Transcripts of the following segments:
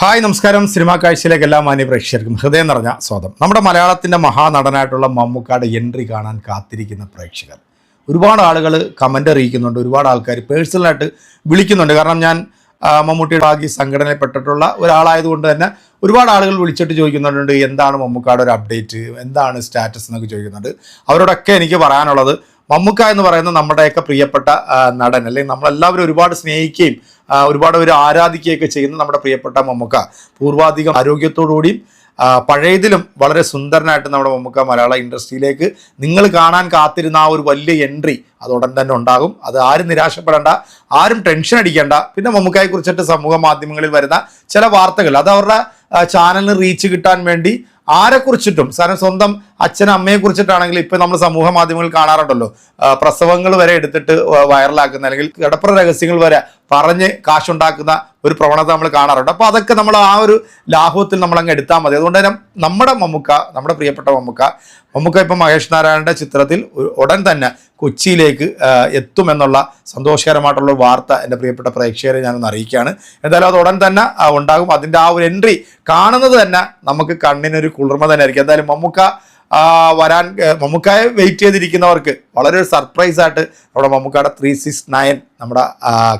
Hi നമസ്കാരം. Cinema കാഴ്ചയിലേക്ക് എല്ലാ മാന്യ പ്രേക്ഷകർക്കും ഹൃദയം നിറഞ്ഞ സ്വാഗതം. നമ്മുടെ മലയാളത്തിന്റെ മഹാനടനായിട്ടുള്ള മമ്മൂക്കായുടെ എൻട്രി കാണാൻ കാത്തിരിക്കുന്ന പ്രേക്ഷകർ. ഒരുപാട് ആളുകൾ കമന്റ് അറിയിക്കുന്നുണ്ട്. ഒരുപാട് ആൾക്കാർ പേഴ്സണലായിട്ട് വിളിക്കുന്നുണ്ട്. കാരണം ഞാൻ മമ്മൂട്ടിയുടെ ഭാഗ്യ സംഘടനയിൽപ്പെട്ടിട്ടുള്ള ഒരാളായതുകൊണ്ട് തന്നെ ഒരുപാട് ആളുകൾ വിളിച്ചിട്ട് ചോദിക്കുന്നുണ്ട് എന്താണ് മമ്മൂക്കായുടെ ഒരു അപ്ഡേറ്റ്? എന്താണ് സ്റ്റാറ്റസ് എന്നൊക്കെ ചോദിക്കുന്നുണ്ട്. അവരോടൊക്കെ എനിക്ക് പറയാനുള്ളത് മമ്മൂക്ക എന്ന് പറയുന്ന നമ്മുടെയൊക്കെ പ്രിയപ്പെട്ട നടൻ അല്ലെങ്കിൽ നമ്മളെല്ലാവരും ഒരുപാട് സ്നേഹിക്കുകയും ഒരുപാട് പേര് ആരാധിക്കുകയൊക്കെ ചെയ്യുന്ന നമ്മുടെ പ്രിയപ്പെട്ട മമ്മൂക്ക. പൂർവാധികം ആരോഗ്യത്തോടുകൂടിയും പഴയതിലും വളരെ സുന്ദരനായിട്ട് നമ്മുടെ മമ്മൂക്ക മലയാള ഇൻഡസ്ട്രിയിലേക്ക് നിങ്ങൾ കാണാൻ കാത്തിരുന്ന ആ ഒരു വലിയ എൻട്രി അത് ഉടൻ തന്നെ ഉണ്ടാകും. അത് ആരും നിരാശപ്പെടേണ്ട ആരും ടെൻഷൻ അടിക്കേണ്ട. പിന്നെ മമ്മൂക്കയെ കുറിച്ചിട്ട് സമൂഹ മാധ്യമങ്ങളിൽ വരുന്ന ചില വാർത്തകൾ അത് അവരുടെ ചാനലിന് റീച്ച് കിട്ടാൻ വേണ്ടി ആരെക്കുറിച്ചിട്ടും സാധനം സ്വന്തം അച്ഛനും അമ്മയെ കുറിച്ചിട്ടാണെങ്കിൽ ഇപ്പൊ നമ്മൾ സമൂഹ മാധ്യമങ്ങളിൽ കാണാറുണ്ടല്ലോ. പ്രസവങ്ങൾ വരെ എടുത്തിട്ട് വൈറലാക്കുന്ന അല്ലെങ്കിൽ കിടപ്പുറ രഹസ്യങ്ങൾ വരെ പറഞ്ഞ് കാശുണ്ടാക്കുന്ന ഒരു പ്രവണത നമ്മൾ കാണാറുണ്ട്. അപ്പോൾ അതൊക്കെ നമ്മൾ ആ ഒരു ലാഭത്തിൽ നമ്മൾ അങ്ങ് എടുത്താൽ മതി. അതുകൊണ്ട് തന്നെ നമ്മുടെ മമ്മൂക്ക നമ്മുടെ പ്രിയപ്പെട്ട മമ്മുക്ക മമ്മുക്ക ഇപ്പം മഹേഷ് നാരായണന്റെ ചിത്രത്തിൽ ഉടൻ തന്നെ കൊച്ചിയിലേക്ക് എത്തുമെന്നുള്ള സന്തോഷകരമായിട്ടുള്ള വാർത്ത എന്റെ പ്രിയപ്പെട്ട പ്രേക്ഷകരെ ഞാനൊന്ന് അറിയിക്കുകയാണ്. എന്തായാലും അത് ഉടൻ തന്നെ ഉണ്ടാകും. അതിന്റെ ആ ഒരു എൻട്രി കാണുന്നത് തന്നെ നമുക്ക് കണ്ണിനൊരു കുളിർമ തന്നെ ആയിരിക്കും. എന്തായാലും മമ്മൂക്ക വരാൻ മമ്മൂക്കായ വെയിറ്റ് ചെയ്തിരിക്കുന്നവർക്ക് വളരെ ഒരു സർപ്രൈസ് ആയിട്ട് നമ്മുടെ മമ്മൂക്കായുടെ ത്രീ സിക്സ് നയൻ നമ്മുടെ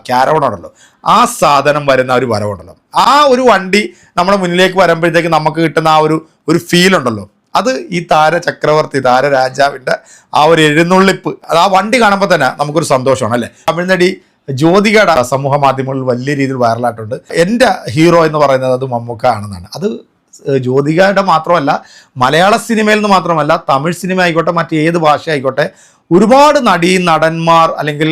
ക്യാരവണുണ്ടല്ലോ ആ സാധനം വരുന്ന ഒരു വരവുണ്ടല്ലോ ആ ഒരു വണ്ടി നമ്മുടെ മുന്നിലേക്ക് വരുമ്പോഴത്തേക്ക് നമുക്ക് കിട്ടുന്ന ആ ഒരു ഒരു ഫീൽ ഉണ്ടല്ലോ. അത് ഈ താര ചക്രവർത്തി താര രാജാവിന്റെ ആ ഒരു എഴുന്നള്ളിപ്പ് അത് ആ വണ്ടി കാണുമ്പോൾ തന്നെ നമുക്കൊരു സന്തോഷമാണ് അല്ലേ? തമിഴ്നടി ജ്യോതികയുടെ സമൂഹ മാധ്യമങ്ങളിൽ വലിയ രീതിയിൽ വൈറലായിട്ടുണ്ട് എന്റെ ഹീറോ എന്ന് പറയുന്നത് അത് മമ്മൂക്ക ആണെന്നാണ്. അത് ജ്യോതികയുടെ മാത്രമല്ല മലയാള സിനിമയിൽ നിന്ന് മാത്രമല്ല തമിഴ് സിനിമ ആയിക്കോട്ടെ മറ്റേത് ഭാഷ ആയിക്കോട്ടെ ഒരുപാട് നടീ നടന്മാർ അല്ലെങ്കിൽ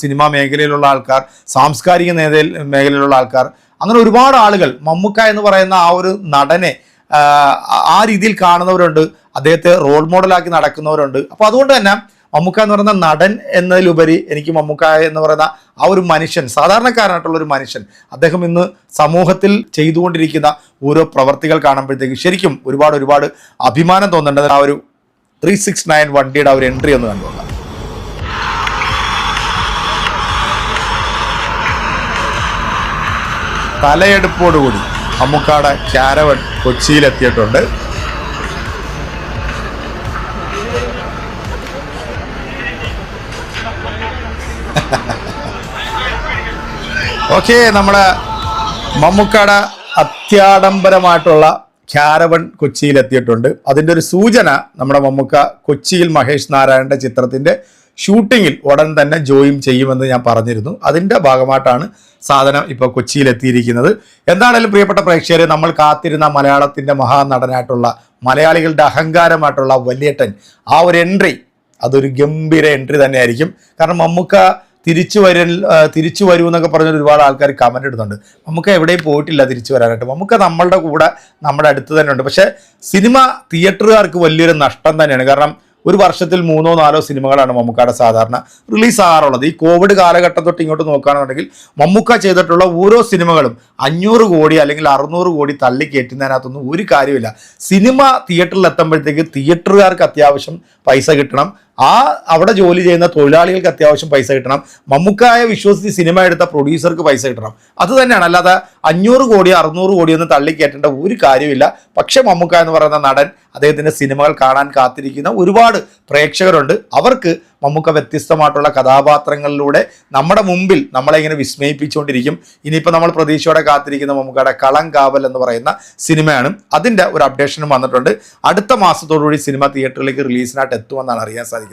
സിനിമാ മേഖലയിലുള്ള ആൾക്കാർ സാംസ്കാരിക നേതയിൽ മേഖലയിലുള്ള ആൾക്കാർ അങ്ങനെ ഒരുപാട് ആളുകൾ മമ്മുക്ക എന്ന് പറയുന്ന ആ ഒരു നടനെ ആ രീതിയിൽ കാണുന്നവരുണ്ട് അദ്ദേഹത്തെ റോൾ മോഡലാക്കി നടക്കുന്നവരുണ്ട്. അപ്പോൾ അതുകൊണ്ട് തന്നെ മമ്മൂക്ക എന്ന് പറയുന്ന നടൻ എന്നതിലുപരി എനിക്ക് മമ്മൂക്ക എന്ന് പറയുന്ന ആ ഒരു മനുഷ്യൻ സാധാരണക്കാരനായിട്ടുള്ള ഒരു മനുഷ്യൻ അദ്ദേഹം ഇന്ന് സമൂഹത്തിൽ ചെയ്തുകൊണ്ടിരിക്കുന്ന ഓരോ പ്രവർത്തികൾ കാണുമ്പോഴത്തേക്ക് ശരിക്കും ഒരുപാട് ഒരുപാട് അഭിമാനം തോന്നേണ്ടത് ആ ഒരു ത്രീ സിക്സ് നയൻ വണ്ടിയുടെ ആ ഒരു എൻട്രി ഒന്ന് കണ്ടുകൊള്ളാം. തലയെടുപ്പോടുകൂടി അമ്മുക്കാട് ക്യാരവൻ കൊച്ചിയിലെത്തിയിട്ടുണ്ട്. ഓക്കെ നമ്മുടെ മമ്മൂക്കാട അത്യാഡംബരമായിട്ടുള്ള ക്യാരവൺ കൊച്ചിയിലെത്തിയിട്ടുണ്ട്. അതിന്റെ ഒരു സൂചന നമ്മുടെ മമ്മൂക്ക കൊച്ചിയിൽ മഹേഷ് നാരായണന്റെ ചിത്രത്തിന്റെ ഷൂട്ടിങ്ങിൽ ഉടൻ തന്നെ ജോയിൻ ചെയ്യുമെന്ന് ഞാൻ പറഞ്ഞിരുന്നു. അതിന്റെ ഭാഗമായിട്ടാണ് സാധനം ഇപ്പോൾ കൊച്ചിയിൽ എത്തിയിരിക്കുന്നത് എന്താണേലും പ്രിയപ്പെട്ട പ്രേക്ഷകരെ നമ്മൾ കാത്തിരുന്ന മലയാളത്തിന്റെ മഹാനടനായിട്ടുള്ള മലയാളികളുടെ അഹങ്കാരമായിട്ടുള്ള വലിയട്ടൻ ആ ഒരു എൻട്രി അതൊരു ഗംഭീര എൻട്രി തന്നെയായിരിക്കും. കാരണം മമ്മൂക്ക തിരിച്ചു വരൽ തിരിച്ചു വരൂ എന്നൊക്കെ പറഞ്ഞ ഒരുപാട് ആൾക്കാർ കമന്റ് ഇടുന്നുണ്ട്. നമുക്ക് എവിടെയും പോയിട്ടില്ല തിരിച്ചു വരാനായിട്ട്. നമുക്ക് നമ്മളുടെ കൂടെ നമ്മുടെ അടുത്ത് തന്നെ ഉണ്ട്. പക്ഷേ സിനിമ തിയേറ്ററുകാർക്ക് വലിയൊരു നഷ്ടം തന്നെയാണ്. കാരണം ഒരു വർഷത്തിൽ മൂന്നോ നാലോ സിനിമകളാണ് മമ്മൂക്കയുടെ സാധാരണ റിലീസ് ആകാറുള്ളത് ഈ കോവിഡ് കാലഘട്ടം തൊട്ട് ഇങ്ങോട്ട് നോക്കുകയാണെന്നുണ്ടെങ്കിൽ മമ്മൂക്ക ചെയ്തിട്ടുള്ള ഓരോ സിനിമകളും അഞ്ഞൂറ് കോടി അല്ലെങ്കിൽ അറുന്നൂറ് കോടി തള്ളി കയറ്റുന്നതിനകത്തൊന്നും ഒരു കാര്യമില്ല സിനിമ തിയേറ്ററിൽ എത്തുമ്പോഴത്തേക്ക് തിയേറ്ററുകാർക്ക് അത്യാവശ്യം പൈസ കിട്ടണം. ആ അവിടെ ജോലി ചെയ്യുന്ന തൊഴിലാളികൾക്ക് അത്യാവശ്യം പൈസ കിട്ടണം. മമ്മൂക്കായ വിശ്വസിച്ച് സിനിമ എടുത്ത പ്രൊഡ്യൂസർക്ക് പൈസ കിട്ടണം. അത് തന്നെയാണ്. അല്ലാതെ അഞ്ഞൂറ് കോടി അറുന്നൂറ് കോടി ഒന്നും തള്ളിക്കയറ്റേണ്ട ഒരു കാര്യമില്ല. പക്ഷെ മമ്മൂക്ക എന്ന് പറയുന്ന നടൻ അദ്ദേഹത്തിന്റെ സിനിമകൾ കാണാൻ കാത്തിരിക്കുന്ന ഒരുപാട് പ്രേക്ഷകരുണ്ട്. അവർക്ക് മമ്മൂക്ക വ്യത്യസ്തമായിട്ടുള്ള കഥാപാത്രങ്ങളിലൂടെ നമ്മുടെ മുമ്പിൽ നമ്മളെ ഇങ്ങനെ വിസ്മയിപ്പിച്ചുകൊണ്ടിരിക്കും. ഇനിയിപ്പോൾ നമ്മൾ പ്രതീക്ഷയോടെ കാത്തിരിക്കുന്ന മമ്മൂക്കയുടെ കളങ്കാവൽ എന്ന് പറയുന്ന സിനിമയാണ്. അതിന്റെ ഒരു അപ്ഡേഷനും വന്നിട്ടുണ്ട്. അടുത്ത മാസത്തോടുകൂടി സിനിമ തിയേറ്ററിലേക്ക് റിലീസിനായിട്ട് എത്തുമെന്നാണ് അറിയാൻ സാധിക്കുന്നത്.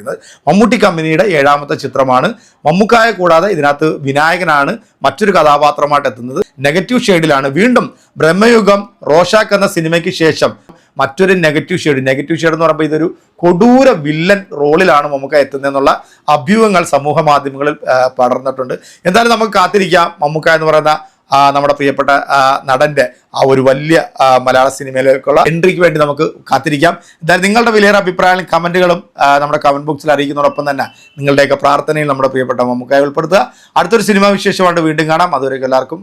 മമ്മൂട്ടി കമ്പനിയുടെ ഏഴാമത്തെ ചിത്രമാണ്. മമ്മൂക്കായെ കൂടാതെ ഇതിനകത്ത് വിനായകനാണ് മറ്റൊരു കഥാപാത്രമായിട്ട് എത്തുന്നത്. നെഗറ്റീവ് ഷെയ്ഡിലാണ്. വീണ്ടും ബ്രഹ്മയുഗം റോഷാക്ക് എന്ന സിനിമയ്ക്ക് ശേഷം മറ്റൊരു നെഗറ്റീവ് ഷെയ്ഡ്. നെഗറ്റീവ് ഷെയ്ഡ് എന്ന് പറയുമ്പോൾ ഇതൊരു കൊടൂര വില്ലൻ റോളിലാണ് മമ്മൂക്ക എത്തുന്നതെന്നുള്ള അഭ്യൂഹങ്ങൾ സമൂഹ മാധ്യമങ്ങളിൽ പടർന്നിട്ടുണ്ട്. എന്തായാലും നമുക്ക് കാത്തിരിക്കാം. മമ്മൂക്ക എന്ന് പറയുന്ന നമ്മുടെ പ്രിയപ്പെട്ട നടന്റെ ആ ഒരു വലിയ മലയാള സിനിമയിലേക്കുള്ള എൻട്രിക്ക് വേണ്ടി നമുക്ക് കാത്തിരിക്കാം. എന്തായാലും നിങ്ങളുടെ വിലയേറെ അഭിപ്രായങ്ങളും കമന്റുകളും നമ്മുടെ കമന്റ് ബോക്സിൽ അറിയിക്കുന്നതോടൊപ്പം തന്നെ നിങ്ങളുടെയൊക്കെ പ്രാർത്ഥനയിൽ നമ്മുടെ പ്രിയപ്പെട്ട മമ്മൂക്കായി ഉൾപ്പെടുത്തുക. അടുത്തൊരു സിനിമാ വിശേഷമായിട്ട് വീണ്ടും കാണാം. അതുവരെ എല്ലാവർക്കും